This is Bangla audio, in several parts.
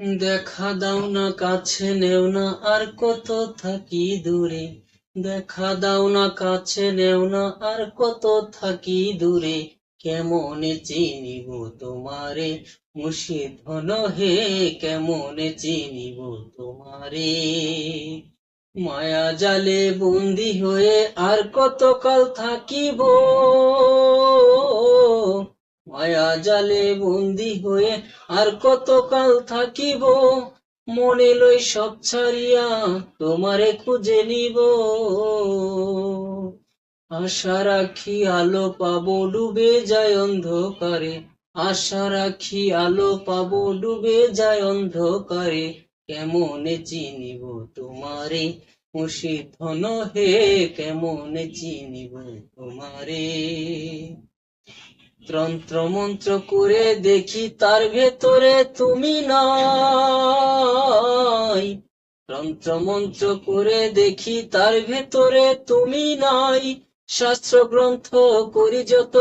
দেখা দাও না, কাছে নেও না, আর কত থাকি দূরে। দেখা দাও না, কাছে নেও না, আর কত থাকি দূরে। কেমনে চিনিব তোমারে? মুর্শিদ হন হে, কেমনে চিনিব তোমারে? মায়া জালে বন্দি হয়ে আর কতকাল থাকিব? মায়া জালে বন্দি হয়ে আর কতকাল থাকিব? মনে লই সব ছাড়িয়া তোমারে খুঁজে নিব। আশা রাখি আলো পাবো, ডুবে যায় অন্ধকারে। আশা রাখি আলো পাবো, ডুবে যায় অন্ধকারে। কেমনে চিনিব তোমারে? মুর্শিদ ধন হে, কেমনে চিনিব তোমারে? তন্ত্র মন্ত্র করে দেখি তার ভেতরে তুমি নাই। তন্ত্র মন্ত্র করে দেখি তার ভেতরে তুমি নাই। শাস্ত্র গ্রন্থ করি যত,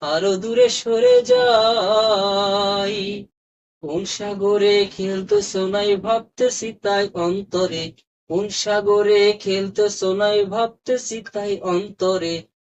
আরও দূরে সরে যাই। কোন সাগরে খেলতো সোনাই ভাবতে তাই অন্তরে। কোন সাগরে খেলতো সোনাই ভাবতে তাই অন্তরে।